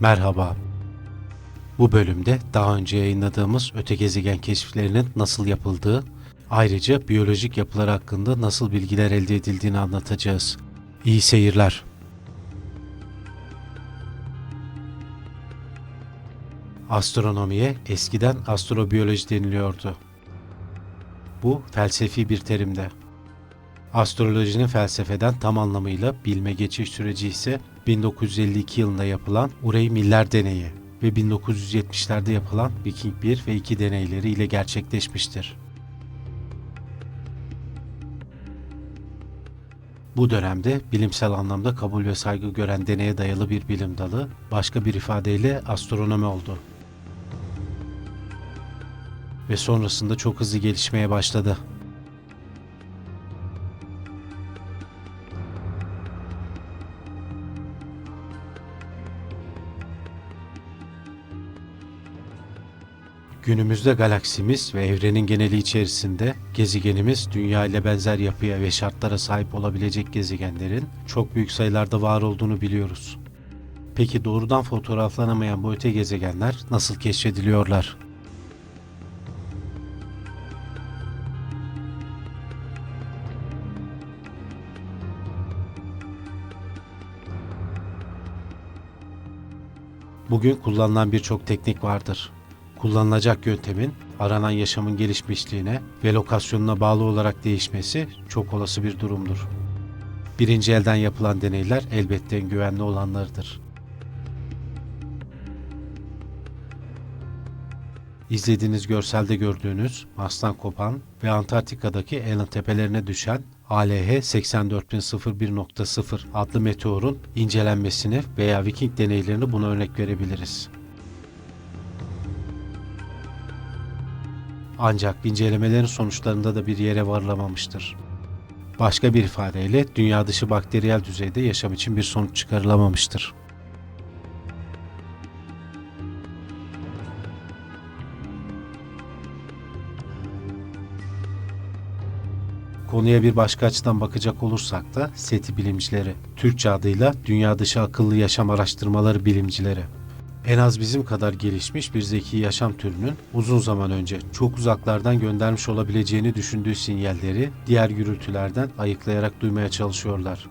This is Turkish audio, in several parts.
Merhaba. Bu bölümde daha önce yayınladığımız öte gezegen keşiflerinin nasıl yapıldığı, ayrıca biyolojik yapılar hakkında nasıl bilgiler elde edildiğini anlatacağız. İyi seyirler. Astronomiye eskiden astrobiyoloji deniliyordu. Bu felsefi bir terimde. Astrolojinin felsefeden tam anlamıyla bilme geçiş süreci ise 1952 yılında yapılan Urey Miller deneyi ve 1970'lerde yapılan Viking 1 ve 2 deneyleri ile gerçekleşmiştir. Bu dönemde bilimsel anlamda kabul ve saygı gören deneye dayalı bir bilim dalı, başka bir ifadeyle astronomi oldu. Ve sonrasında çok hızlı gelişmeye başladı. Günümüzde galaksimiz ve evrenin geneli içerisinde gezegenimiz dünya ile benzer yapıya ve şartlara sahip olabilecek gezegenlerin çok büyük sayılarda var olduğunu biliyoruz. Peki doğrudan fotoğraflanamayan bu öte gezegenler nasıl keşfediliyorlar? Bugün kullanılan birçok teknik vardır. Kullanılacak yöntemin aranan yaşamın gelişmişliğine ve lokasyonuna bağlı olarak değişmesi çok olası bir durumdur. Birinci elden yapılan deneyler elbette en güvenli olanlarıdır. İzlediğiniz görselde gördüğünüz Mars'tan kopan ve Antarktika'daki Allen tepelerine düşen ALH 84001.0 adlı meteorun incelenmesini veya Viking deneylerini buna örnek verebiliriz. Ancak incelemelerin sonuçlarında da bir yere varılamamıştır. Başka bir ifadeyle dünya dışı bakteriyel düzeyde yaşam için bir sonuç çıkarılamamıştır. Konuya bir başka açıdan bakacak olursak da SETI bilimcileri, Türkçe adıyla Dünya Dışı Akıllı Yaşam Araştırmaları bilimcileri. En az bizim kadar gelişmiş bir zeki yaşam türünün uzun zaman önce çok uzaklardan göndermiş olabileceğini düşündüğü sinyalleri diğer gürültülerden ayıklayarak duymaya çalışıyorlar.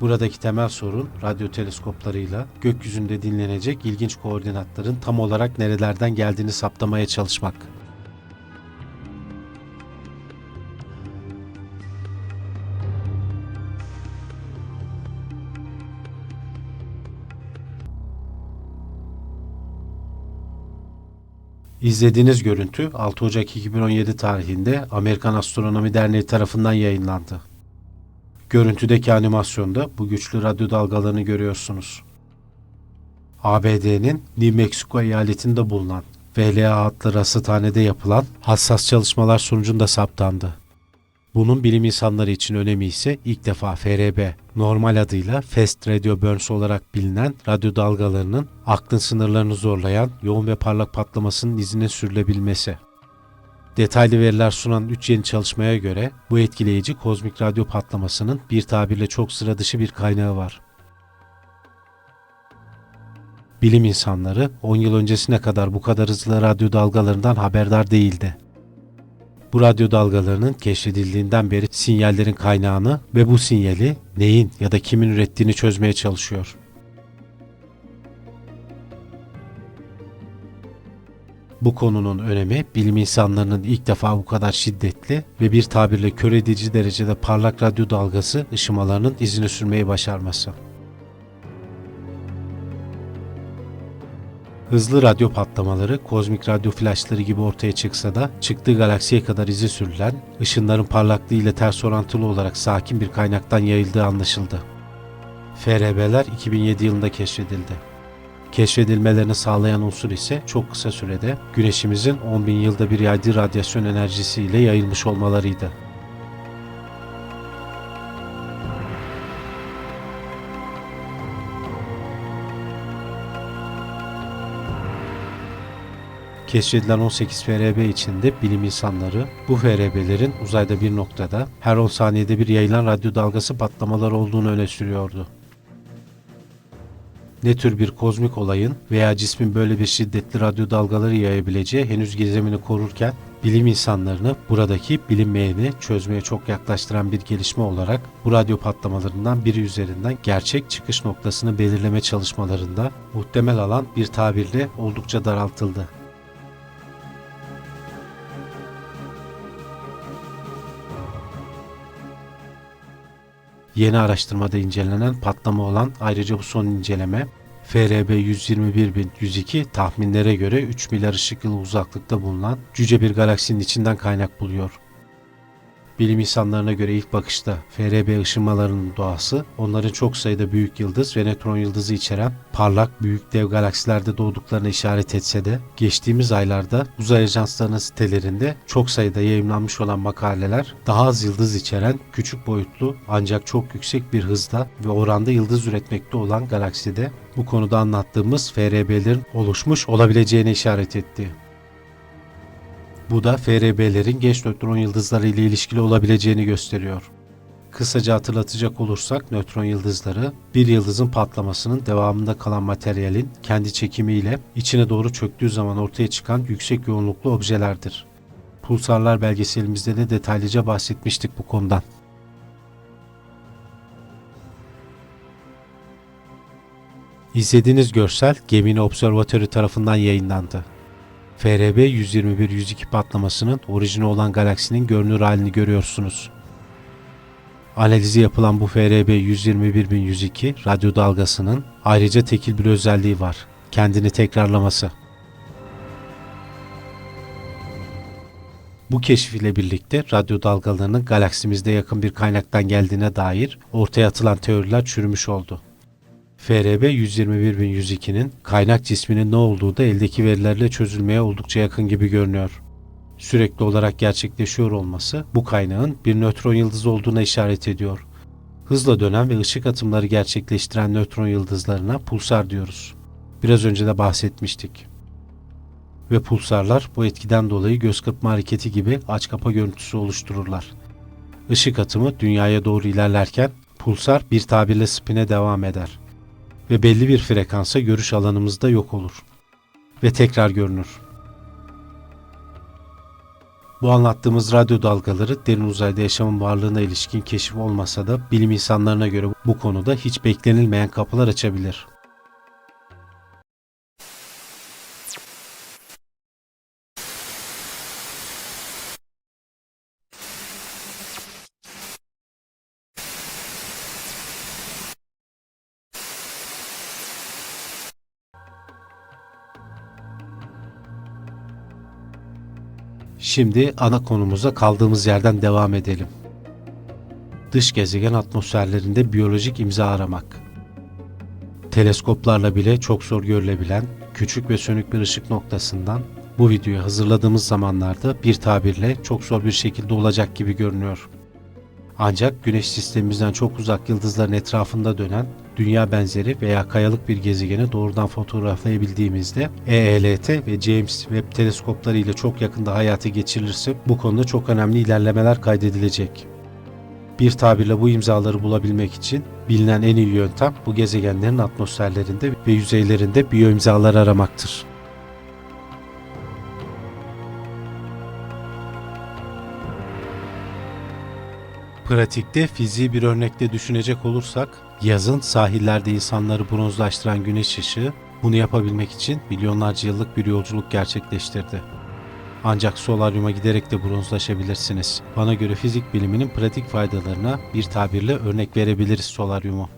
Buradaki temel sorun radyo teleskoplarıyla gökyüzünde dinlenecek ilginç koordinatların tam olarak nerelerden geldiğini saptamaya çalışmak. İzlediğiniz görüntü 6 Ocak 2017 tarihinde Amerikan Astronomi Derneği tarafından yayınlandı. Görüntüdeki animasyonda bu güçlü radyo dalgalarını görüyorsunuz. ABD'nin New Mexico eyaletinde bulunan VLA adlı rasathanede yapılan hassas çalışmalar sonucunda saptandı. Bunun bilim insanları için önemi ise ilk defa FRB, normal adıyla Fast Radio Burns olarak bilinen radyo dalgalarının aklın sınırlarını zorlayan yoğun ve parlak patlamasının izine sürülebilmesi. Detaylı veriler sunan 3 yeni çalışmaya göre bu etkileyici kozmik radyo patlamasının bir tabirle çok sıra dışı bir kaynağı var. Bilim insanları 10 yıl öncesine kadar bu kadar hızlı radyo dalgalarından haberdar değildi. Bu radyo dalgalarının keşfedildiğinden beri sinyallerin kaynağını ve bu sinyali neyin ya da kimin ürettiğini çözmeye çalışıyor. Bu konunun önemi bilim insanlarının ilk defa bu kadar şiddetli ve bir tabirle kör edici derecede parlak radyo dalgası ışımalarının izini sürmeyi başarması. Hızlı radyo patlamaları kozmik radyo flaşları gibi ortaya çıksa da çıktığı galaksiye kadar izi sürülen, ışınların parlaklığı ile ters orantılı olarak sakin bir kaynaktan yayıldığı anlaşıldı. FRB'ler 2007 yılında keşfedildi. Keşfedilmelerini sağlayan unsur ise çok kısa sürede Güneşimizin 10 bin yılda bir yaydığı radyasyon enerjisi ile yayılmış olmalarıydı. Keşfedilen 18 FRB içinde bilim insanları bu FRB'lerin uzayda bir noktada her 10 saniyede bir yayılan radyo dalgası patlamaları olduğunu öne sürüyordu. ne tür bir kozmik olayın veya cismin böyle bir şiddetli radyo dalgaları yayabileceği henüz gizemini korurken bilim insanlarını buradaki bilinmeyeni çözmeye çok yaklaştıran bir gelişme olarak bu radyo patlamalarından biri üzerinden gerçek çıkış noktasını belirleme çalışmalarında muhtemel alan bir tabirle oldukça daraltıldı. Yeni araştırmada incelenen patlama olan ayrıca bu son inceleme FRB 121102 tahminlere göre 3 milyar ışık yılı uzaklıkta bulunan cüce bir galaksinin içinden kaynak buluyor. Bilim insanlarına göre ilk bakışta FRB ışınmalarının doğası onların çok sayıda büyük yıldız ve nötron yıldızı içeren parlak büyük dev galaksilerde doğduklarına işaret etse de geçtiğimiz aylarda uzay ajanslarının sitelerinde çok sayıda yayınlanmış olan makaleler daha az yıldız içeren küçük boyutlu ancak çok yüksek bir hızda ve oranda yıldız üretmekte olan galakside bu konuda anlattığımız FRB'lerin oluşmuş olabileceğine işaret etti. Bu da FRB'lerin geç nötron yıldızları ile ilişkili olabileceğini gösteriyor. Kısaca hatırlatacak olursak nötron yıldızları bir yıldızın patlamasının devamında kalan materyalin kendi çekimiyle içine doğru çöktüğü zaman ortaya çıkan yüksek yoğunluklu objelerdir. Pulsarlar belgeselimizde de detaylıca bahsetmiştik bu konudan. İzlediğiniz görsel Gemini Observatory tarafından yayınlandı. FRB 121-102 patlamasının orijini olan galaksinin görünür halini görüyorsunuz. Analizi yapılan bu FRB 121.102 radyo dalgasının ayrıca tekil bir özelliği var. Kendini tekrarlaması. Bu keşif ile birlikte radyo dalgalarının galaksimizde yakın bir kaynaktan geldiğine dair ortaya atılan teoriler çürümüş oldu. FRB 121.102'nin kaynak cisminin ne olduğu da eldeki verilerle çözülmeye oldukça yakın gibi görünüyor. Sürekli olarak gerçekleşiyor olması bu kaynağın bir nötron yıldızı olduğuna işaret ediyor. Hızla dönen ve ışık atımları gerçekleştiren nötron yıldızlarına pulsar diyoruz. Biraz önce de bahsetmiştik. Ve pulsarlar bu etkiden dolayı göz kırpma hareketi gibi aç kapa görüntüsü oluştururlar. Işık atımı dünyaya doğru ilerlerken pulsar bir tabirle spine devam eder ve belli bir frekansa görüş alanımızda yok olur ve tekrar görünür. Bu anlattığımız radyo dalgaları derin uzayda yaşamın varlığına ilişkin keşif olmasa da bilim insanlarına göre bu konuda hiç beklenilmeyen kapılar açabilir. Şimdi ana konumuza kaldığımız yerden devam edelim. Dış gezegen atmosferlerinde biyolojik imza aramak. Teleskoplarla bile çok zor görülebilen küçük ve sönük bir ışık noktasından bu videoyu hazırladığımız zamanlarda bir tabirle çok zor bir şekilde olacak gibi görünüyor. Ancak Güneş sistemimizden çok uzak yıldızların etrafında dönen dünya benzeri veya kayalık bir gezegeni doğrudan fotoğraflayabildiğimizde EELT ve James Webb teleskopları ile çok yakında hayata geçirilirse bu konuda çok önemli ilerlemeler kaydedilecek. Bir tabirle bu imzaları bulabilmek için bilinen en iyi yöntem bu gezegenlerin atmosferlerinde ve yüzeylerinde biyo imzalar aramaktır. Pratikte fiziği bir örnekte düşünecek olursak, yazın sahillerde insanları bronzlaştıran güneş ışığı bunu yapabilmek için milyonlarca yıllık bir yolculuk gerçekleştirdi. Ancak solaryuma giderek de bronzlaşabilirsiniz. Bana göre fizik biliminin pratik faydalarına bir tabirle örnek verebiliriz solaryumu.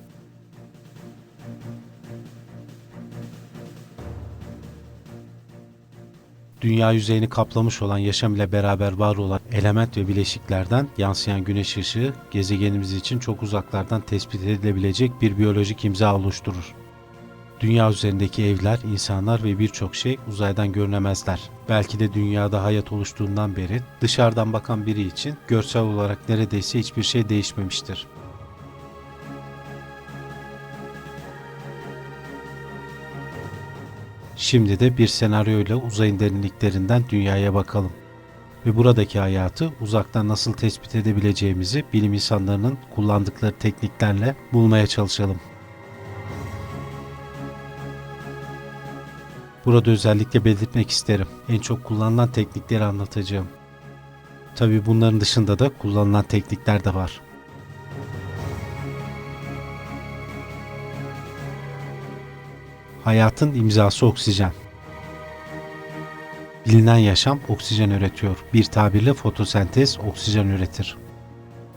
Dünya yüzeyini kaplamış olan yaşam ile beraber var olan element ve bileşiklerden yansıyan güneş ışığı gezegenimiz için çok uzaklardan tespit edilebilecek bir biyolojik imza oluşturur. Dünya üzerindeki evler, insanlar ve birçok şey uzaydan görünemezler. Belki de dünyada hayat oluştuğundan beri dışarıdan bakan biri için görsel olarak neredeyse hiçbir şey değişmemiştir. Şimdi de bir senaryoyla uzayın derinliklerinden dünyaya bakalım ve buradaki hayatı uzaktan nasıl tespit edebileceğimizi bilim insanlarının kullandıkları tekniklerle bulmaya çalışalım. Burada özellikle belirtmek isterim. En çok kullanılan teknikleri anlatacağım. Tabii bunların dışında da kullanılan teknikler de var. Hayatın imzası oksijen. Bilinen yaşam oksijen üretiyor. Bir tabirle fotosentez oksijen üretir.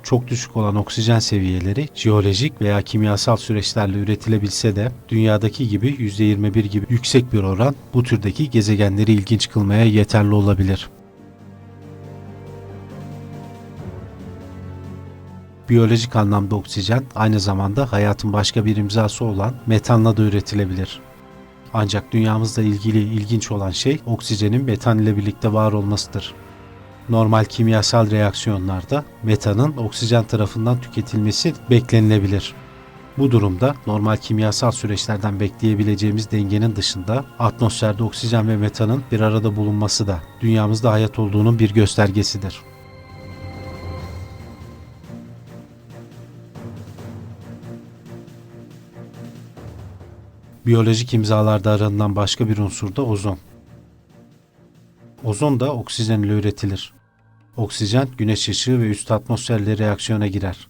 Çok düşük olan oksijen seviyeleri jeolojik veya kimyasal süreçlerle üretilebilse de dünyadaki gibi %21 gibi yüksek bir oran bu türdeki gezegenleri ilginç kılmaya yeterli olabilir. Biyolojik anlamda oksijen aynı zamanda hayatın başka bir imzası olan metanla da üretilebilir. Ancak dünyamızla ilgili ilginç olan şey oksijenin metan ile birlikte var olmasıdır. Normal kimyasal reaksiyonlarda metanın oksijen tarafından tüketilmesi beklenilebilir. Bu durumda normal kimyasal süreçlerden bekleyebileceğimiz dengenin dışında atmosferde oksijen ve metanın bir arada bulunması da dünyamızda hayat olduğunun bir göstergesidir. Biyolojik imzalarda aranılan başka bir unsur da ozon. Ozon da oksijen ile üretilir. Oksijen güneş ışığı ve üst atmosferle reaksiyona girer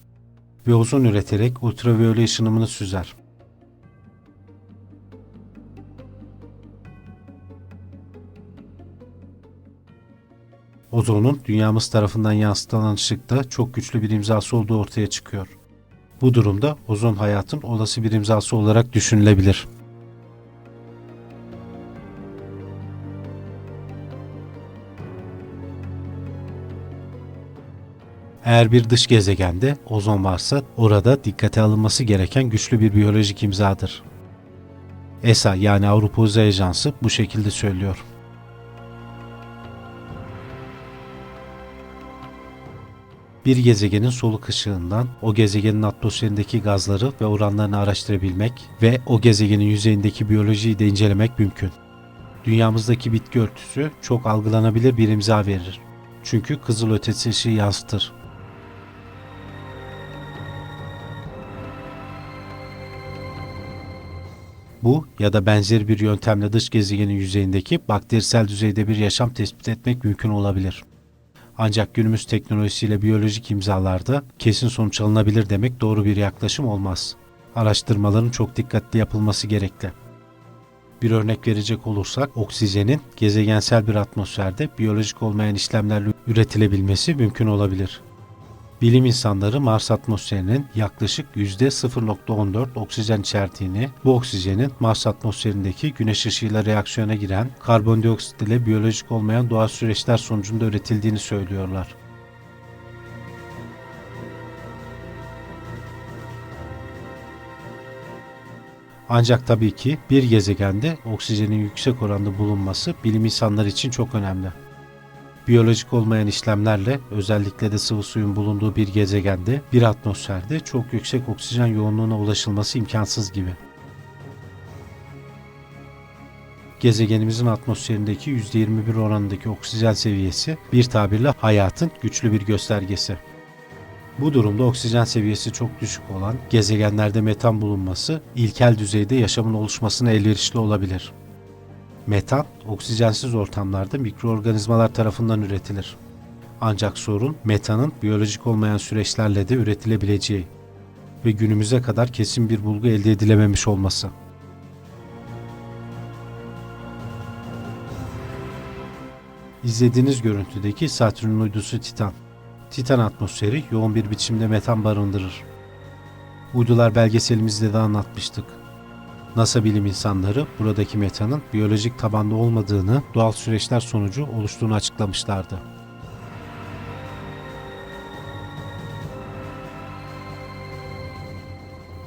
ve ozon üreterek ultraviyole ışınımını süzer. Ozonun dünyamız tarafından yansıtılan ışıkta çok güçlü bir imzası olduğu ortaya çıkıyor. Bu durumda ozon hayatın olası bir imzası olarak düşünülebilir. Eğer bir dış gezegende ozon varsa orada dikkate alınması gereken güçlü bir biyolojik imzadır. ESA yani Avrupa Uzay Ajansı bu şekilde söylüyor. Bir gezegenin soluk ışığından o gezegenin atmosferindeki gazları ve oranlarını araştırabilmek ve o gezegenin yüzeyindeki biyolojiyi de incelemek mümkün. Dünyamızdaki bitki örtüsü çok algılanabilir bir imza verir. Çünkü kızıl ötesi ışığı yansıtır. Bu ya da benzer bir yöntemle dış gezegenin yüzeyindeki bakterisel düzeyde bir yaşam tespit etmek mümkün olabilir. Ancak günümüz teknolojisiyle biyolojik imzalarda kesin sonuç alınabilir demek doğru bir yaklaşım olmaz. Araştırmaların çok dikkatli yapılması gerekli. Bir örnek verecek olursak oksijenin gezegensel bir atmosferde biyolojik olmayan işlemlerle üretilebilmesi mümkün olabilir. Bilim insanları Mars atmosferinin yaklaşık %0.14 oksijen içerdiğini, bu oksijenin Mars atmosferindeki güneş ışığıyla reaksiyona giren karbondioksit ile biyolojik olmayan doğal süreçler sonucunda üretildiğini söylüyorlar. Ancak tabii ki bir gezegende oksijenin yüksek oranda bulunması bilim insanları için çok önemli. Biyolojik olmayan işlemlerle özellikle de sıvı suyun bulunduğu bir gezegende bir atmosferde çok yüksek oksijen yoğunluğuna ulaşılması imkansız gibi. Gezegenimizin atmosferindeki %21 oranındaki oksijen seviyesi bir tabirle hayatın güçlü bir göstergesi. Bu durumda oksijen seviyesi çok düşük olan gezegenlerde metan bulunması ilkel düzeyde yaşamın oluşmasına elverişli olabilir. Metan, oksijensiz ortamlarda mikroorganizmalar tarafından üretilir. Ancak sorun metanın biyolojik olmayan süreçlerle de üretilebileceği ve günümüze kadar kesin bir bulgu elde edilememiş olması. İzlediğiniz görüntüdeki Satürn uydusu Titan. Titan atmosferi yoğun bir biçimde metan barındırır. Uydular belgeselimizde de anlatmıştık. NASA bilim insanları buradaki metanın biyolojik tabanda olmadığını, doğal süreçler sonucu oluştuğunu açıklamışlardı.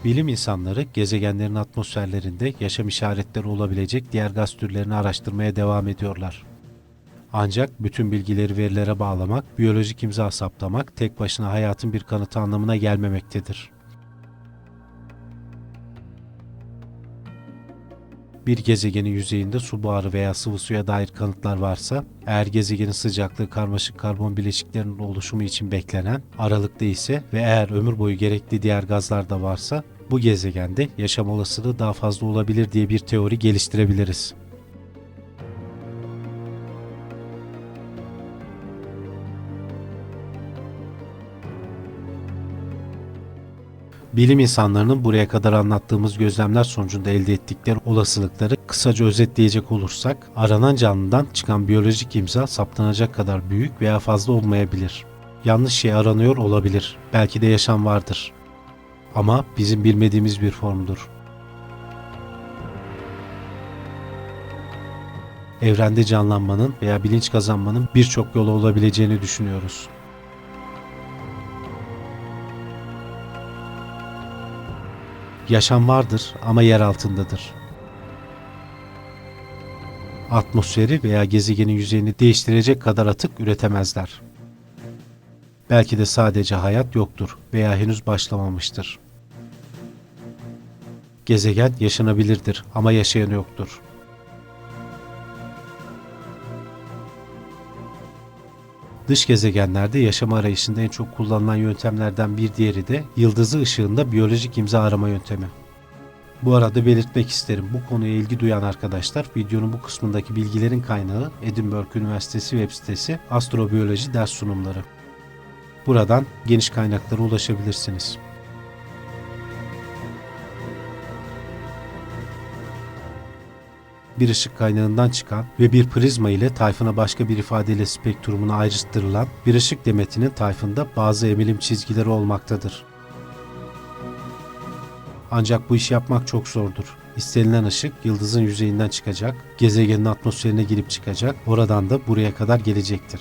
Bilim insanları gezegenlerin atmosferlerinde yaşam işaretleri olabilecek diğer gaz türlerini araştırmaya devam ediyorlar. Ancak bütün bilgileri verilere bağlamak, biyolojik imza saptamak tek başına hayatın bir kanıtı anlamına gelmemektedir. Bir gezegenin yüzeyinde su buharı veya sıvı suya dair kanıtlar varsa, eğer gezegenin sıcaklığı karmaşık karbon bileşiklerinin oluşumu için beklenen aralıkta ise ve eğer ömür boyu gerekli diğer gazlar da varsa, bu gezegende yaşam olasılığı daha fazla olabilir diye bir teori geliştirebiliriz. Bilim insanlarının buraya kadar anlattığımız gözlemler sonucunda elde ettikleri olasılıkları kısaca özetleyecek olursak, aranan canlıdan çıkan biyolojik imza saptanacak kadar büyük veya fazla olmayabilir. Yanlış şey aranıyor olabilir. Belki de yaşam vardır. Ama bizim bilmediğimiz bir formdur. Evrende canlanmanın veya bilinç kazanmanın birçok yolu olabileceğini düşünüyoruz. Yaşam vardır ama yer altındadır. Atmosferi veya gezegenin yüzeyini değiştirecek kadar atık üretemezler. Belki de sadece hayat yoktur veya henüz başlamamıştır. Gezegen yaşanabilirdir ama yaşayan yoktur. Dış gezegenlerde yaşam arayışında en çok kullanılan yöntemlerden bir diğeri de yıldızı ışığında biyolojik imza arama yöntemi. Bu arada belirtmek isterim bu konuya ilgi duyan arkadaşlar videonun bu kısmındaki bilgilerin kaynağı Edinburgh Üniversitesi web sitesi Astrobiyoloji ders sunumları. Buradan geniş kaynaklara ulaşabilirsiniz. Bir ışık kaynağından çıkan ve bir prizma ile tayfına başka bir ifadeyle spektrumuna ayrıştırılan bir ışık demetinin tayfında bazı emilim çizgileri olmaktadır. Ancak bu işi yapmak çok zordur. İstenilen ışık yıldızın yüzeyinden çıkacak, gezegenin atmosferine girip çıkacak, oradan da buraya kadar gelecektir.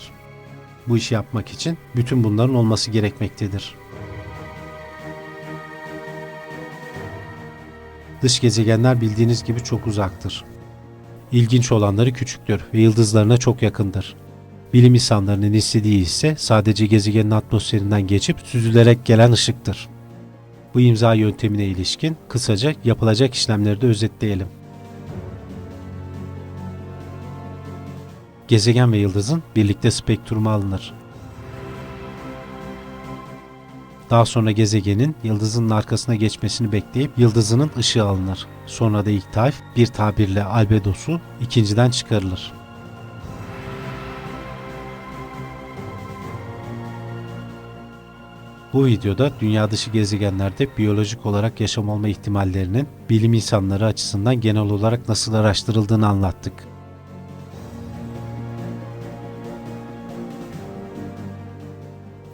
Bu işi yapmak için bütün bunların olması gerekmektedir. Dış gezegenler bildiğiniz gibi çok uzaktır. İlginç olanları küçüktür ve yıldızlarına çok yakındır. Bilim insanlarının istediği ise sadece gezegenin atmosferinden geçip süzülerek gelen ışıktır. Bu imza yöntemine ilişkin kısaca yapılacak işlemleri de özetleyelim. Gezegen ve yıldızın birlikte spektrumu alınır. Daha sonra gezegenin yıldızının arkasına geçmesini bekleyip yıldızının ışığı alınır. Sonra da ilk tayf bir tabirle albedosu ikinciden çıkarılır. Bu videoda dünya dışı gezegenlerde biyolojik olarak yaşam olma ihtimallerinin bilim insanları açısından genel olarak nasıl araştırıldığını anlattık.